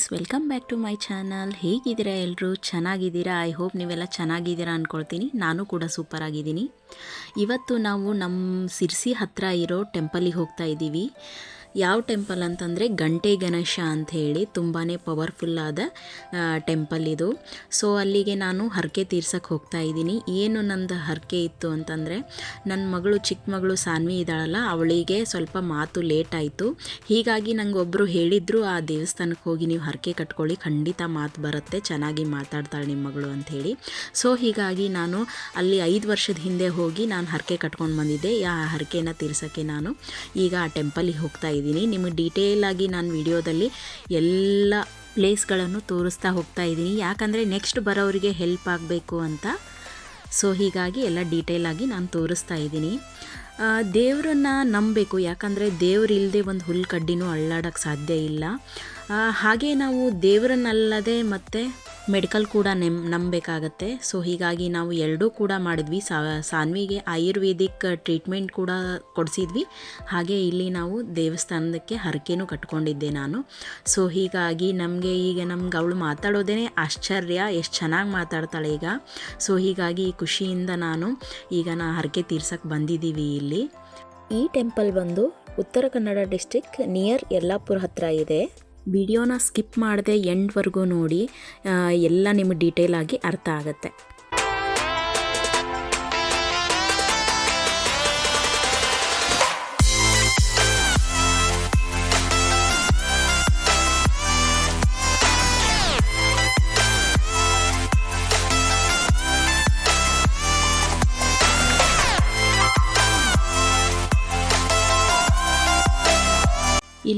Friends, welcome back to my channel. ಹೇಗಿದ್ದೀರಾ ಎಲ್ಲರೂ ಚೆನ್ನಾಗಿದ್ದೀರಾ? ಐ ಹೋಪ್ ನೀವೆಲ್ಲ ಚೆನ್ನಾಗಿದ್ದೀರಾ ಅಂದ್ಕೊಳ್ತೀನಿ ನಾನು ಕೂಡ ಸೂಪರ್ ಆಗಿದ್ದೀನಿ ಇವತ್ತು ನಾವು ನಮ್ಮ ಸಿರ್ಸಿ ಹತ್ತಿರ ಇರೋ ಟೆಂಪಲಿಗೆ ಹೋಗ್ತಾ ಇದ್ದೀವಿ. ಯಾವ ಟೆಂಪಲ್ ಅಂತಂದರೆ ಗಂಟೆ ಗಣೇಶ ಅಂತ ಹೇಳಿ ತುಂಬಾ ಪವರ್ಫುಲ್ಲಾದ ಟೆಂಪಲ್ ಇದು. ಸೊ ಅಲ್ಲಿಗೆ ನಾನು ಹರಕೆ ತೀರ್ಸಕ್ಕೆ ಹೋಗ್ತಾ ಇದ್ದೀನಿ. ಏನು ನಂದು ಹರಕೆ ಇತ್ತು ಅಂತಂದರೆ ನನ್ನ ಮಗಳು ಚಿಕ್ಕ ಮಗಳು ಸಾನ್ವಿ ಇದ್ದಾಳಲ್ಲ, ಅವಳಿಗೆ ಸ್ವಲ್ಪ ಮಾತು ಲೇಟ್ ಆಯಿತು. ಹೀಗಾಗಿ ನಂಗೆ ಒಬ್ಬರು ಹೇಳಿದರು, ಆ ದೇವಸ್ಥಾನಕ್ಕೆ ಹೋಗಿ ನೀವು ಹರಕೆ ಕಟ್ಕೊಳ್ಳಿ, ಖಂಡಿತ ಮಾತು ಬರುತ್ತೆ, ಚೆನ್ನಾಗಿ ಮಾತಾಡ್ತಾಳೆ ನಿಮ್ಮ ಮಗಳು ಅಂಥೇಳಿ ಸೊ ಹೀಗಾಗಿ ನಾನು ಅಲ್ಲಿ ಐದು ವರ್ಷದ ಹಿಂದೆ ಹೋಗಿ ನಾನು ಹರಕೆ ಕಟ್ಕೊಂಡು ಬಂದಿದ್ದೆ. ಆ ಹರಕೆನ ತೀರ್ಸೋಕ್ಕೆ ನಾನು ಈಗ ಆ ಟೆಂಪಲಿಗೆ ಹೋಗ್ತಾ ಇದ್ದೀನಿ. ನಿಮಗೆ ಡೀಟೇಲಾಗಿ ನಾನು ವಿಡಿಯೋದಲ್ಲಿ ಎಲ್ಲ ಪ್ಲೇಸ್ಗಳನ್ನು ತೋರಿಸ್ತಾ ಹೋಗ್ತಾ ಇದ್ದೀನಿ. ಯಾಕಂದರೆ ನೆಕ್ಸ್ಟ್ ಬರೋರಿಗೆ ಹೆಲ್ಪ್ ಆಗಬೇಕು ಅಂತ. ಸೊ ಹೀಗಾಗಿ ಎಲ್ಲ ಡೀಟೇಲಾಗಿ ನಾನು ತೋರಿಸ್ತಾ ಇದ್ದೀನಿ. ದೇವರನ್ನ ನಂಬಬೇಕು. ಯಾಕಂದರೆ ದೇವ್ರು ಇಲ್ಲದೆ ಒಂದು ಹುಲ್ಲು ಕಡ್ಡಿನೂ ಅಳ್ಳಾಡೋಕ್ಕೆ ಸಾಧ್ಯ ಇಲ್ಲ. ಹಾಗೆ ನಾವು ದೇವರನ್ನಲ್ಲದೆ ಮತ್ತು ಮೆಡಿಕಲ್ ಕೂಡ ನೆಮ್, ನಂಬಬೇಕಾಗತ್ತೆ. ಸೊ, ಹೀಗಾಗಿ ನಾವು ಎರಡೂ ಕೂಡ ಮಾಡಿದ್ವಿ. ಸಾನ್ವಿಗೆ ಆಯುರ್ವೇದಿಕ್ ಟ್ರೀಟ್ಮೆಂಟ್ ಕೂಡ ಕೊಡಿಸಿದ್ವಿ. ಹಾಗೆ ಇಲ್ಲಿ ನಾವು ದೇವಸ್ಥಾನಕ್ಕೆ ಹರಕೆನೂ ಕಟ್ಕೊಂಡಿದ್ದೆ ನಾನು. ಸೊ, ಹೀಗಾಗಿ ನಮಗೆ ಈಗ ನಮ್ಗೆ ಅವಳು ಮಾತಾಡೋದೇ ಆಶ್ಚರ್ಯ. ಎಷ್ಟು ಚೆನ್ನಾಗಿ ಮಾತಾಡ್ತಾಳೆ ಈಗ. ಸೊ, ಹೀಗಾಗಿ ಖುಷಿಯಿಂದ ನಾನು ಈಗ ನಾ ಹರಕೆ ತೀರ್ಸಕ್ಕೆ ಬಂದಿದ್ದೀವಿ ಇಲ್ಲಿ. ಈ ಟೆಂಪಲ್ ಬಂದು ಉತ್ತರ ಕನ್ನಡ ಡಿಸ್ಟಿಕ್ ನಿಯರ್ ಯಲ್ಲಾಪುರ ಹತ್ರ ಇದೆ. ವಿಡಿಯೋನ ಸ್ಕಿಪ್ ಮಾಡದೆ ಎಂಡ್ವರೆಗೂ ನೋಡಿ ಎಲ್ಲ ನಿಮಗೆ ಡೀಟೇಲಾಗಿ ಅರ್ಥ ಆಗುತ್ತೆ.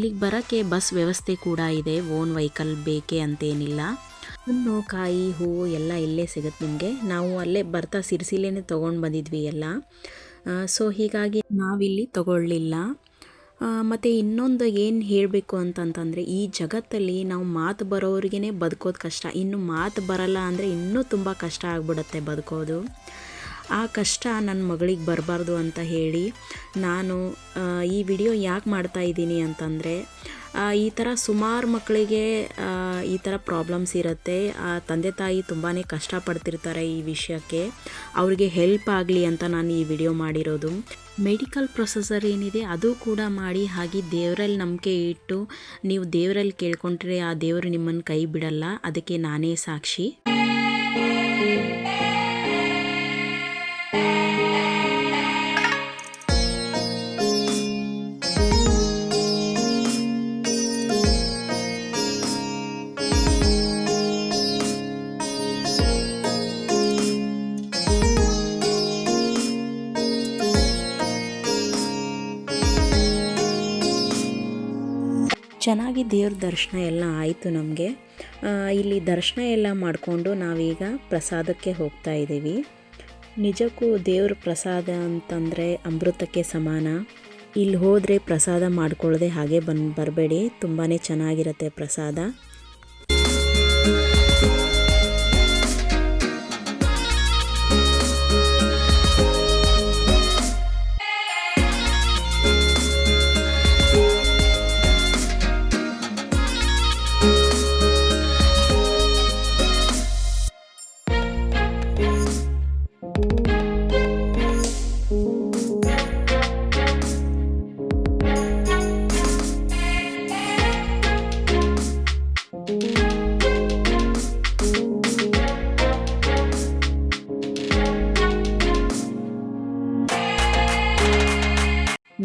ಇಲ್ಲಿಗೆ ಬರೋಕ್ಕೆ ಬಸ್ ವ್ಯವಸ್ಥೆ ಕೂಡ ಇದೆ. ಓನ್ ವೆಹಿಕಲ್ ಬೇಕೇ ಅಂತೇನಿಲ್ಲ. ಹಣ್ಣು, ಕಾಯಿ, ಹೂವು ಎಲ್ಲ ಇಲ್ಲೇ ಸಿಗುತ್ತೆ ನಿಮಗೆ. ನಾವು ಅಲ್ಲೇ ಬರ್ತಾ ಸಿರಿಸಿಲೇನೆ ತೊಗೊಂಡು ಬಂದಿದ್ವಿ ಎಲ್ಲ. ಸೊ ಹೀಗಾಗಿ ನಾವಿಲ್ಲಿ ತಗೊಳ್ಳಿಲ್ಲ. ಮತ್ತು ಇನ್ನೊಂದು ಏನು ಹೇಳಬೇಕು ಅಂತಂತಂದರೆ, ಈ ಜಗತ್ತಲ್ಲಿ ನಾವು ಮಾತು ಬರೋರಿಗೇ ಬದುಕೋದು ಕಷ್ಟ. ಇನ್ನು ಮಾತು ಬರಲ್ಲ ಅಂದರೆ ಇನ್ನೂ ತುಂಬ ಕಷ್ಟ ಆಗ್ಬಿಡುತ್ತೆ ಬದುಕೋದು. ಆ ಕಷ್ಟ ನನ್ನ ಮಗಳಿಗೆ ಬರಬಾರ್ದು ಅಂತ ಹೇಳಿ ನಾನು ಈ ವಿಡಿಯೋ ಯಾಕೆ ಮಾಡ್ತಾ ಇದ್ದೀನಿ ಅಂತಂದರೆ ಈ ಥರ ಸುಮಾರು ಮಕ್ಕಳಿಗೆ ಈ ಥರ ಪ್ರಾಬ್ಲಮ್ಸ್ ಇರುತ್ತೆ. ಆ, ತಂದೆ ತಾಯಿ ತುಂಬಾ ಕಷ್ಟಪಡ್ತಿರ್ತಾರೆ ಈ ವಿಷಯಕ್ಕೆ. ಅವರಿಗೆ ಹೆಲ್ಪ್ ಆಗಲಿ ಅಂತ ನಾನು ಈ ವಿಡಿಯೋ ಮಾಡಿರೋದು. ಮೆಡಿಕಲ್ ಪ್ರೊಸೆಸರ್ ಏನಿದೆ ಅದು ಕೂಡ ಮಾಡಿ ಹಾಗೆ ದೇವರಲ್ಲಿ ನಂಬಿಕೆ ಇಟ್ಟು ನೀವು ದೇವರಲ್ಲಿ ಕೇಳ್ಕೊಂಡ್ರೆ ಆ ದೇವರು ನಿಮ್ಮನ್ನು ಕೈ ಬಿಡಲ್ಲ. ಅದಕ್ಕೆ ನಾನೇ ಸಾಕ್ಷಿ. ಚೆನ್ನಾಗಿ ದೇವ್ರ ದರ್ಶನ ಎಲ್ಲ ಆಯಿತು ನಮಗೆ. ಇಲ್ಲಿ ದರ್ಶನ ಎಲ್ಲ ಮಾಡಿಕೊಂಡು ನಾವೀಗ ಪ್ರಸಾದಕ್ಕೆ ಹೋಗ್ತಾ ಇದ್ದೀವಿ. ನಿಜಕ್ಕೂ ದೇವ್ರ ಪ್ರಸಾದ ಅಂತಂದರೆ ಅಮೃತಕ್ಕೆ ಸಮಾನ. ಇಲ್ಲಿ ಹೋದರೆ ಪ್ರಸಾದ ಮಾಡ್ಕೊಳ್ಳದೆ ಹಾಗೆ ಬಂದು, ಬರಬೇಡಿ. ತುಂಬಾ ಚೆನ್ನಾಗಿರುತ್ತೆ ಪ್ರಸಾದ.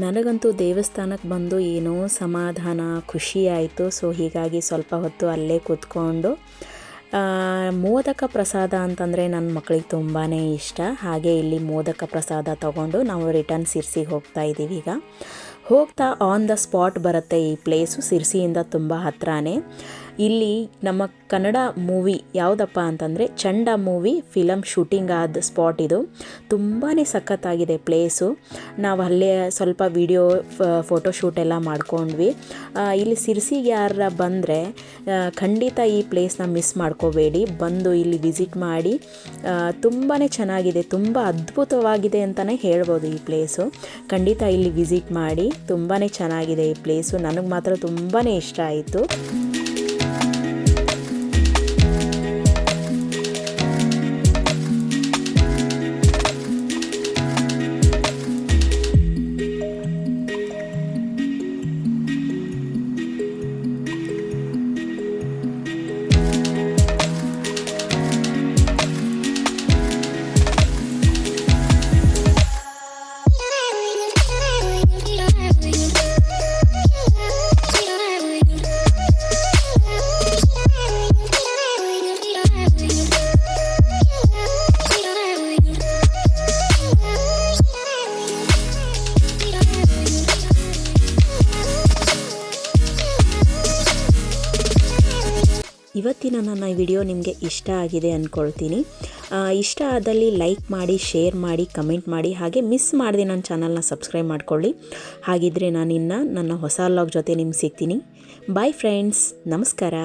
ನನಗಂತೂ ದೇವಸ್ಥಾನಕ್ಕೆ ಬಂದು ಏನೋ ಸಮಾಧಾನ, ಖುಷಿ ಆಯಿತು. ಸೊ ಹೀಗಾಗಿ ಸ್ವಲ್ಪ ಹೊತ್ತು ಅಲ್ಲೇ ಕೂತ್ಕೊಂಡು ಮೋದಕ ಪ್ರಸಾದ ಅಂತಂದರೆ ನನ್ನ ಮಕ್ಕಳಿಗೆ ತುಂಬಾ ಇಷ್ಟ. ಹಾಗೆ ಇಲ್ಲಿ ಮೋದಕ ಪ್ರಸಾದ ತಗೊಂಡು ನಾವು ರಿಟರ್ನ್ ಸಿರ್ಸಿಗೆ ಹೋಗ್ತಾ ಇದ್ದೀವಿ ಈಗ. ಹೋಗ್ತಾ ಆನ್ ದ ಸ್ಪಾಟ್ ಬರುತ್ತೆ ಈ ಪ್ಲೇಸು ಸಿರ್ಸಿಯಿಂದ ತುಂಬ ಹತ್ರನೇ. ಇಲ್ಲಿ ನಮ್ಮ ಕನ್ನಡ ಮೂವಿ ಯಾವುದಪ್ಪ ಅಂತಂದರೆ ಚಂಡ ಮೂವಿ ಫಿಲಮ್ ಶೂಟಿಂಗ್ ಆದ ಸ್ಪಾಟ್ ಇದು. ತುಂಬಾ ಸಖತ್ತಾಗಿದೆ ಪ್ಲೇಸು. ನಾವು ಅಲ್ಲೇ ಸ್ವಲ್ಪ ವಿಡಿಯೋ ಫೋಟೋ ಶೂಟ್ ಎಲ್ಲ ಮಾಡ್ಕೊಂಡ್ವಿ. ಇಲ್ಲಿ ಸಿರ್ಸಿಗೆ ಯಾರ ಬಂದರೆ ಖಂಡಿತ ಈ ಪ್ಲೇಸ್ನ ಮಿಸ್ ಮಾಡ್ಕೋಬೇಡಿ. ಬಂದು ಇಲ್ಲಿ ವಿಸಿಟ್ ಮಾಡಿ ತುಂಬಾ ಚೆನ್ನಾಗಿದೆ, ತುಂಬ ಅದ್ಭುತವಾಗಿದೆ ಅಂತಲೇ ಹೇಳ್ಬೋದು ಈ ಪ್ಲೇಸು. ಖಂಡಿತ ಇಲ್ಲಿ ವಿಸಿಟ್ ಮಾಡಿ ತುಂಬಾ ಚೆನ್ನಾಗಿದೆ ಈ ಪ್ಲೇಸು. ನನಗೆ ಮಾತ್ರ ತುಂಬಾ ಇಷ್ಟ ಆಯಿತು. ಇವತ್ತಿನ ನನ್ನ ವಿಡಿಯೋ ನಿಮಗೆ ಇಷ್ಟ ಆಗಿದೆ ಅಂದ್ಕೊಳ್ತೀನಿ ಇಷ್ಟ ಆದಲ್ಲಿ ಲೈಕ್ ಮಾಡಿ, ಶೇರ್ ಮಾಡಿ, ಕಮೆಂಟ್ ಮಾಡಿ, ಹಾಗೆ ಮಿಸ್ ಮಾಡಿದೆ ನನ್ನ ಚಾನಲ್ನ ಸಬ್ಸ್ಕ್ರೈಬ್ ಮಾಡ್ಕೊಳ್ಳಿ. ಹಾಗಿದ್ರೆ ಇನ್ನು ನನ್ನ ಹೊಸ ಲಾಗ್ ಜೊತೆ ನಿಮ್ಗೆ ಸಿಗ್ತೀನಿ. ಬಾಯ್ ಫ್ರೆಂಡ್ಸ್ ನಮಸ್ಕಾರ.